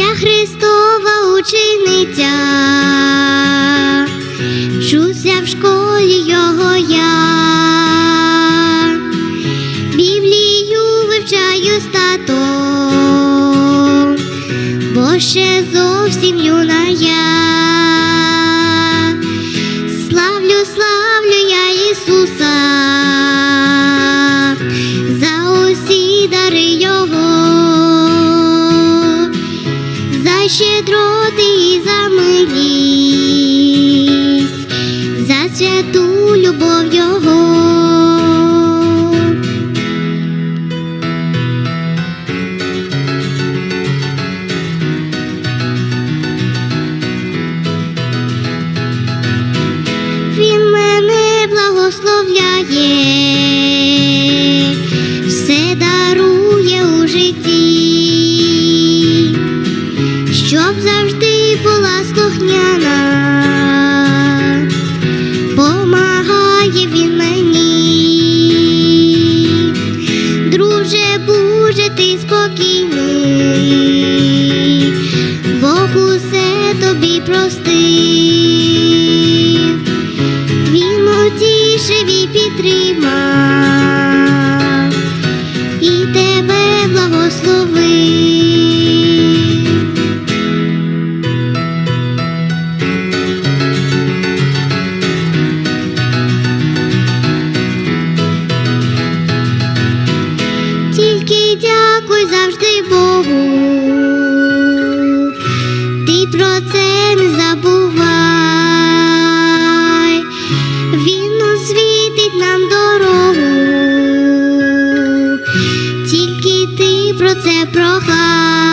Христова учениця, вчуся в школі його я, Біблію вивчаю стато, бо ще зовсім юна я. Славлю, славлю я Ісуса за щедроти за милість, за святу любов Його. Він мене благословляє, завжди була слухняна, помагає він мені. Друже, боже, ти спокійний, дякуй завжди Богу, ти про це не забувай, він освітить нам дорогу, тільки ти про це прохай.